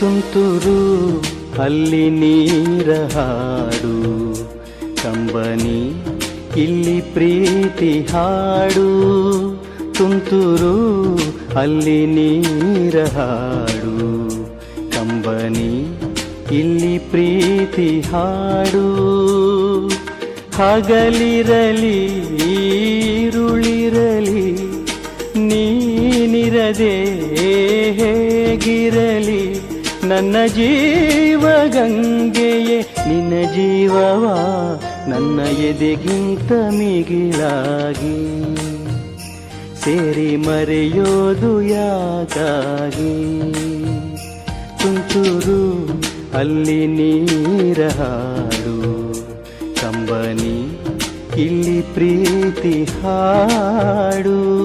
ತುಂತುರು, ಅಲ್ಲಿ ನೀರ ಹಾಡು. ಕಂಬನಿ, ಇಲ್ಲಿ ಪ್ರೀತಿ ಹಾಡು. ತುಂತುರು, ಅಲ್ಲಿ ನೀರ ಹಾಡು. ಕಂಬನಿ, ಇಲ್ಲಿ ಪ್ರೀತಿ ಹಾಡು. ಹಗಲಿರಲಿ, ಈರುಳಿರಲಿ, ನೀನಿರದೆ ಹೇಗಿರಲಿ? ನನ್ನ ಜೀವ ಗಂಗೆಯೇ, ನಿನ್ನ ಜೀವವಾ, ನನ್ನ ಎದೆಗಿಂತ ಮಿಗಿಲಾಗಿ. ಸೇರಿ ಮರೆಯೋದು ಯಾಕಾಗಿ? ತುಂತುರು ಅಲ್ಲಿ ನೀರ ಹಾಡು. ಕಂಬನಿ, ಇಲ್ಲಿ ಪ್ರೀತಿ ಹಾಡು.